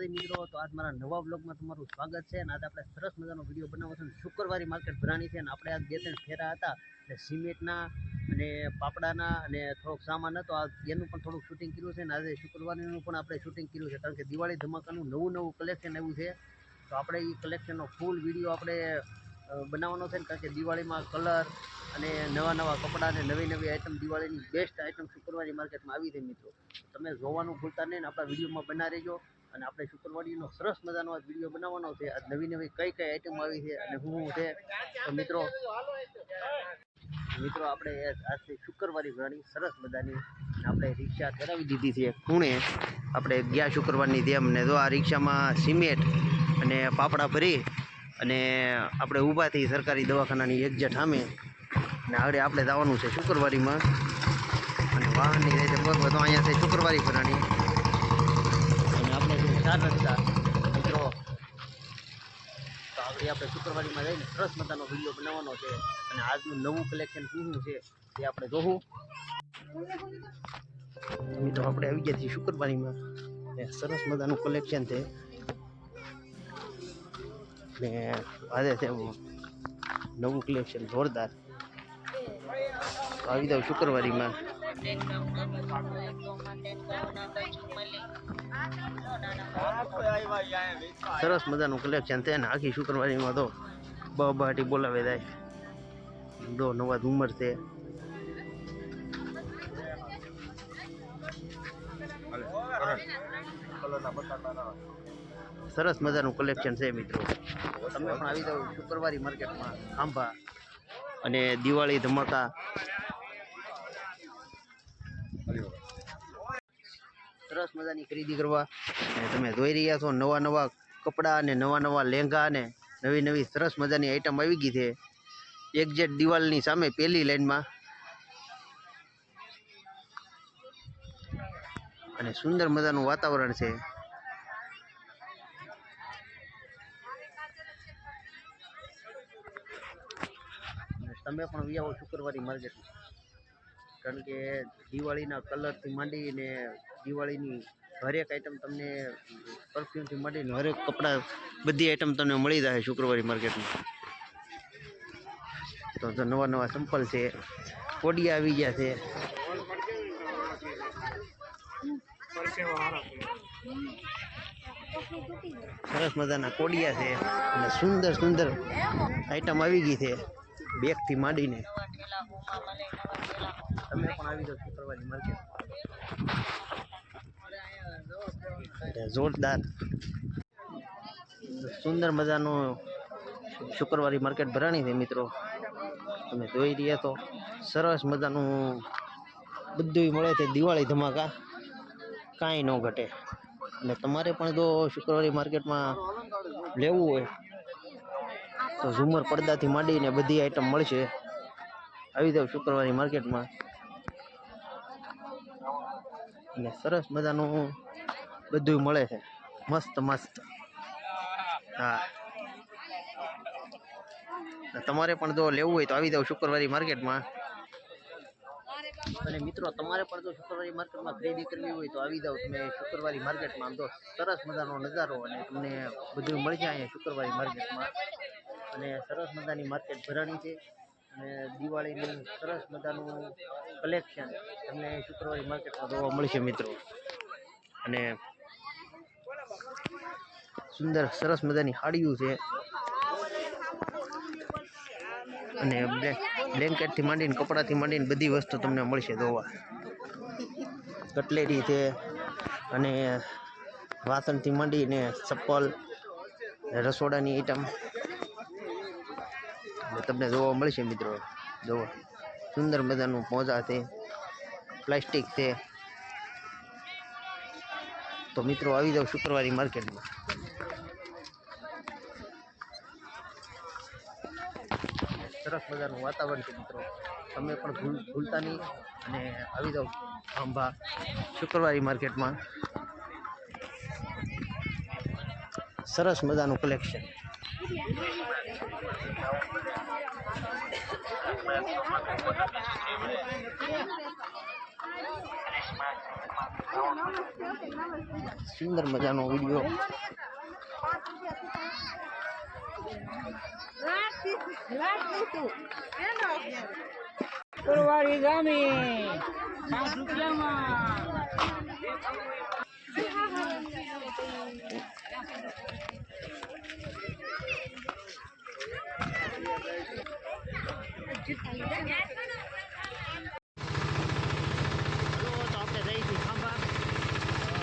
માતાજી મિત્રો. તો આજ મારા નવા બ્લોગમાં તમારું સ્વાગત છે અને આજે આપણે સરસ મજાનો વીડિયો બનાવો છે શુક્રવારી માર્કેટ ભરાણી છે અને આપણે આજ બે ત્રણ ફેરા હતા. એટલે સિમેન્ટના અને પાપડાના અને થોડોક સામાન હતો આ એનું પણ થોડુંક શૂટિંગ કર્યું છે અને આજે શુક્રવારીનું પણ આપણે શૂટિંગ કર્યું છે કારણ કે દિવાળી ધમાકાનું નવું નવું કલેક્શન આવ્યું છે. તો આપણે એ કલેક્શનનો ફૂલ વીડિયો આપણે બનાવવાનો છે ને, કારણ કે દિવાળીમાં કલર અને નવા નવા કપડાં અને નવી નવી આઈટમ દિવાળીની બેસ્ટ આઈટમ શુક્રવારી માર્કેટમાં આવી છે મિત્રો. તમે જોવાનું ભૂલતા નહીં આપણા વિડીયોમાં બના રહેજો અને આપણે શુક્રવારીનો સરસ મજાનો આ વીડિયો બનાવવાનો છે. આજ નવી નવી કઈ કઈ આઈટમ આવી છે અને હું છે. તો મિત્રો મિત્રો આપણે આજથી શુક્રવારી ઘણી સરસ મજાની આપણે રિક્ષા કરાવી દીધી છે ખૂણે. આપણે ગયા શુક્રવારની જેમ ને જો આ રિક્ષામાં સિમેન્ટ અને પાપડા ભરી અને આપણે ઊભાથી સરકારી દવાખાનાની એક્ઝેટ સામે. ને આગળ આપણે જવાનું છે શુક્રવારીમાં. અને વાહનની રીતે પગ તો અહીંયા છે શુક્રવારી ભરાણી અને આપણે છે ચાર રસ્તા. મિત્રો, તો આગળ આપણે શુક્રવારીમાં જઈને સરસ મજાનો વીડિયો બનાવવાનો છે. અને આજનું નવું કલેક્શન શું છે તે આપણે જોવું મિત્રો, આપણે આવી ગયા છીએ શુક્રવારીમાં. સરસ મજાનું કલેક્શન છે. ને આજે છે નવું કલેક્શન જોરદાર. આવી જાવ શુક્રવારીમાં. સરસ મજાનું કલેક્શન છે ને આખી શુક્રવારીમાં તો બહાટી બોલાવે જાય. દો નવા ઝુમર છે. સરસ મજાનું કલેક્શન છે મિત્રો. તમે પણ આવી જાઓ શુક્રવારી માર્કેટમાં આંબા અને દિવાળી ધમાકા. સરસ મજાની ખરીદી કરવા. અને તમે જોઈ રહ્યા છો નવા નવા કપડાં અને નવા નવા લેંઘા અને નવી નવી સરસ મજાની આઈટમ આવી ગઈ છે. એક્ઝેક્ટ દિવાલની સામે પહેલી લાઈનમાં. અને સુંદર મજાનું વાતાવરણ છે. તમે પણ વ્યાવો શુક્રવારી માર્કેટમાં કારણ કે દિવાળીના કલરથી માંડીને દિવાળીની હરેક આઈટમ તમને પરફ્યુમથી માંડીને હરેક કપડાં બધી આઈટમ તમને મળી જાય શુક્રવારી માર્કેટમાં. તો નવા નવા સંપલ છે કોડિયા આવી ગયા છે. સરસ મજાના કોડિયા છે અને સુંદર સુંદર આઈટમ આવી ગઈ છે. બેગથી માંડીને. તમે પણ આવી જાઓ શુક્રવારી માર્કેટ જોરદાર. સુંદર મજાનું શુક્રવારી માર્કેટ ભરાણી છે મિત્રો. તમે જોઈ રહ્યા તો સરસ મજાનું બધું મળે છે. દિવાળી ધમાકા કાંઈ ન ઘટે. અને તમારે પણ જો શુક્રવારી માર્કેટમાં લેવું હોય તો ઝુમર પડદાથી માંડીને બધી આઈટમ મળશે. આવી જાવ શુક્રવારી માર્કેટમાં. અને સરસ મજાનું બધું મળે છે. મસ્ત મસ્ત. હા. તમારે પણ જો લેવું હોય તો આવી જાવ શુક્રવારી માર્કેટમાં. અને મિત્રો, તમારે પણ જો શુક્રવારી માર્કેટમાં ખરીદી કરવી હોય તો આવી જાવ તમે શુક્રવારી માર્કેટમાં. આમ તો સરસ મજાનો નજારો અને તમને બધું મળી જાય અહીંયા શુક્રવારી માર્કેટમાં. અને સરસ મજાની માર્કેટ ભરાણી છે. અને દિવાળીનું સરસ મજાનું કલેક્શન તમને શુક્રવારી માર્કેટમાં જોવા મળશે મિત્રો. અને સુંદર, સરસ મજાની હાડીઓ છે. અને બ્લેન્કેટથી માંડીને, કપડાથી માંડીને બધી વસ્તુ તમને મળશે ધોવા કટલેરી છે. અને વાસણથી માંડીને, ચપ્પલ, રસોડાની આઈટમ તમને જોવા મળશે મિત્રો. જુઓ સુંદર મજાનું મોજા છે, પ્લાસ્ટિક છે. તો મિત્રો આવી જાઓ શુક્રવારી માર્કેટમાં. સરસ મજાનું વાતાવરણ છે મિત્રો. તમે પણ ભૂલ, ભૂલતા નહીં અને આવી જાઓ આંબા શુક્રવારી માર્કેટમાં. સરસ મજાનું કલેક્શન. સુંદર મજાનો વીડિયો પરવારી ગામે પાંચ રૂપિયામાં હલો તો આપણે જઈ છીએ ખાંભા અ,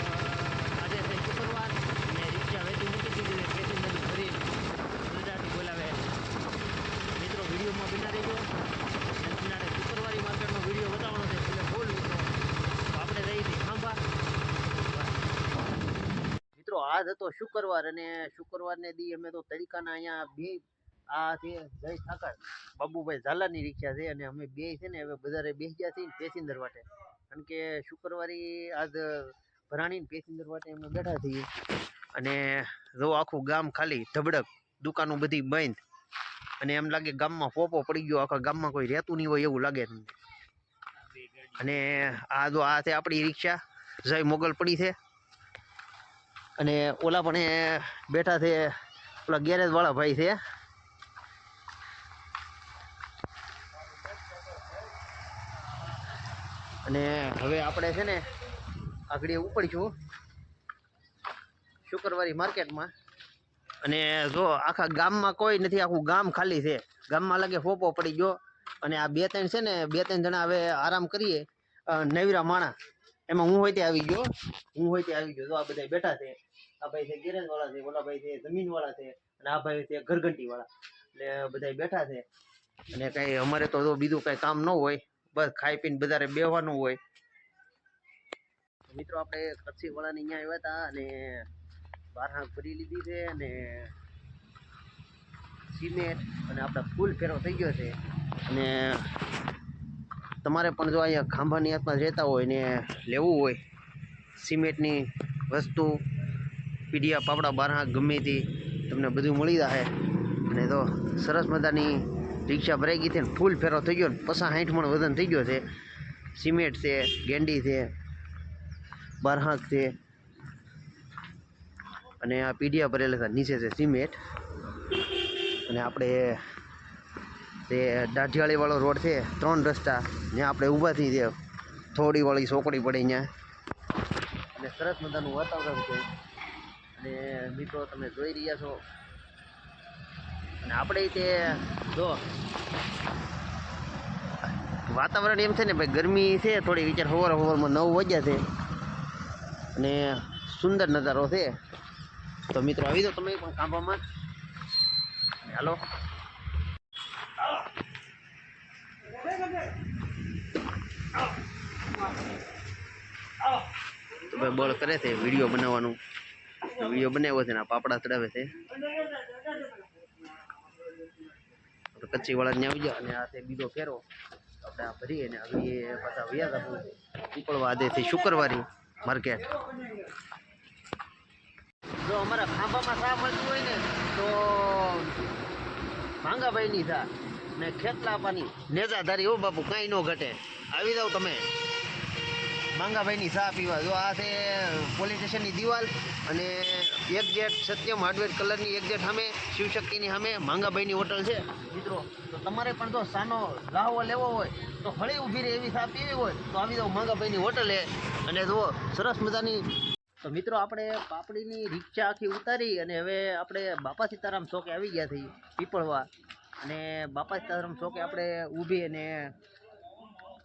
આજે છે શુક્રવાર અને રિક્ષા વેચી મૂકી દીધી છે પેસેન્જરને ભરી રજાથી બોલાવે મિત્રો શુક્રવારી માર્કેટનો વીડિયો બતાવવાનો છે, એટલે ફૂલ મિત્રો. આપણે રહી મિત્રો, આજ હતો શુક્રવાર અને શુક્રવારને દી અમે તો તરીકાના અહીંયા બે, આ છે જય ઠાકર. બાબુભાઈ ઝાલાની રિક્ષા છે અને અમે બે છે ને, હવે બધારે બેસી ગયા છીએ પેસેન્જર માટે. કારણ કે શુક્રવારી આજ ભરાણી પેસેન્જર માટે અમે બેઠા છીએ. અને જો આખું ગામ ખાલી ધબડક, દુકાનો બધી બંધ. અને એમ લાગે ગામમાં પોપો પડી ગયો, આખા ગામમાં કોઈ રહેતું નહીં હોય એવું લાગે અને આ જો આ છે આપણી રિક્ષા, જય મોગલ પડી છે. અને ઓલા પણ બેઠા છે, ઓલા ગેરેજ વાળા ભાઈ છે. અને હવે આપણે છે ને આગળ ઉપડીશું. શુક્રવારી માર્કેટમાં. અને જો આખા ગામમાં કોઈ નથી, આખું ગામ ખાલી છે. ગામમાં લાગે ફોપો પડી ગયો. અને આ બે ત્રણ છે ને, બે ત્રણ જણા હવે આરામ કરીએ. નવીરા માણા. એમાં હું હોય તે આવી ગયો. હું હોય તે આવી ગયો. જો આ બધા બેઠા છે. આ ભાઈ છે ગેરેજ વાળા છે, ઓલા ભાઈ છે જમીન વાળા છે, અને આ ભાઈ છે ઘરઘંટી વાળા એટલે બધા બેઠા છે. અને કઈ અમારે તો બીજું કઈ કામ ન હોય. બસ ખાઈ પીને બધારે બેવાનું હોય. મિત્રો, આપણે કચ્છી વાળાની અહીંયા આવ્યા હતા અને બાર હાંક ભરી લીધી છે અને સિમેન્ટ અને આપણા ફૂલ ફેરો થઈ ગયો છે. અને તમારે પણ જો અહીંયા ખાંભાની હાથમાં રહેતા હોય ને લેવું હોય, સિમેન્ટની વસ્તુ, પીડિયા પાપડા બારહાં ગમે તે તમને બધું મળી જશે અને તો સરસ મજાની રિક્ષા ભરાઈ ગઈ છે ને ફૂલ ફેરો થઈ ગયો ને પસા સાઠ મણ વજન થઈ ગયો છે. સિમેન્ટ છે, ગેંડી છે, બારહાંક છે. અને આ પીડિયા ભરેલા છે. નીચે છે સિમેન્ટ. અને આપણે તે દાઢિયાળીવાળો રોડ છે, ત્રણ રસ્તા ત્યાં આપણે ઊભા થઈ છે થોડી વાળી ચોકડી પડે ત્યાં અને સરસ મજાનું વાતાવરણ છે. અને મિત્રો, તમે જોઈ રહ્યા છો. અને આપણે તે જો વાતાવરણ એમ છે ને, ભાઈ ગરમી છે, થોડી વિચાર સવાર સવારમાં નવ વાગ્યા છે. અને સુંદર નજારો છે. તો મિત્રો, આવી દો તમે પણ કાંભામાં. હાલો. તો ભાઈ બળ કરે છે, વીડિયો બનાવવાનું. વીડિયો બનાવ્યો છે ને પાપડા ચડાવે છે. કચ્છી વાળા ને આવી ગયા અને આ તે બીજો ફેરો. આપણે આ ભરીએ ને હવે પાછા વ્યાજ આપણું પીપળવા આદેથી શુક્રવારી માર્કેટ જો અમારા ખાંભામાં શા મળતું હોય ને, તો ભાંગાભાઈની શા ને ખેતલાપાની. નેજાધારી હો બાપુ, કાંઈ ન ઘટે. આવી જાવ તમે. માંગાભાઈની શા પીવા. જો આ છે પોલીસ સ્ટેશનની દિવાલ અને એક્ઝેક્ટ સત્યમ હાર્ડવેર કલરની એક્ઝેક્ટ સામે શિવશક્તિની સામે માંગાભાઈની હોટલ છે. મિત્રો, તો તમારે પણ જો સાનો લાહવો લેવો હોય, તો હળી ઊભી રહે એવી ચા પીવી હોય, તો આવી જાવ માંગાભાઈની હોટલે. અને જુઓ, સરસ મજાની તો મિત્રો આપણે પાપડીની રિક્ષા આખી ઉતારી અને હવે આપણે બાપા સીતારામ ચોકે આવી ગયા થઈ પીપળવા. અને બાપા સીતારામ ચોકે આપણે ઊભી અને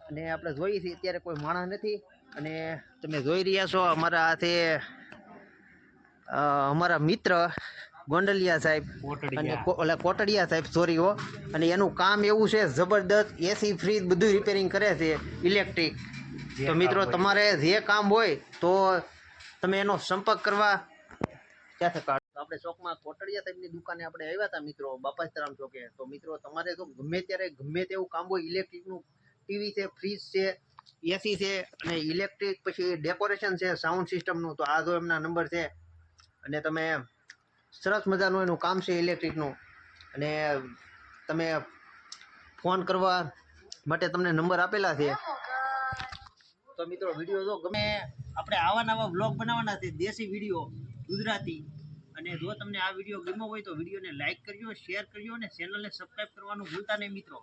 અને આપણે જોઈએ છીએ અત્યારે કોઈ માણસ નથી. અને તમે જોઈ રહ્યા છો અમારા હાથે અમારા મિત્ર ગોંડલિયા સાહેબ. અને ઓલા કોટડિયા સાહેબ સોરી હો. અને એનું કામ એવું છે જબરદસ્ત એસી ફ્રીજ બધું રિપેરિંગ કરે છે ઇલેક્ટ્રિક તો મિત્રો તમારે જે કામ હોય તો તમે એનો સંપર્ક કરવા ક્યાં થકા આપણે ચોકમાં કોટડિયા સાહેબની દુકાને આપણે આવ્યા હતા મિત્રો બાપા ચોકે. તો મિત્રો, તમારે તો ગમે ત્યારે, ગમે તેવું કામ હોય, ઇલેક્ટ્રિકનું ટીવી છે, ફ્રીજ છે, એસી છે, અને ઇલેક્ટ્રિક પછી ડેકોરેશન છે, સાઉન્ડ સિસ્ટમનું. તો આ જો એમના નંબર છે. અને તમે સરસ મજાનું એનું કામ છે ઇલેક્ટ્રિકનું. અને તમે ફોન કરવા માટે તમને નંબર આપેલા છે. તો મિત્રો, વીડિયો જો ગમે આપણે આવા નવા વ્લોગ બનાવવાના છે, દેશી વીડિયો ગુજરાતી. અને જો તમને આ વીડિયો ગમ્યો હોય તો વિડીયોને લાઇક કરજો શેર કરજો અને ચેનલને સબસ્ક્રાઈબ કરવાનું ભૂલતા નહીં મિત્રો.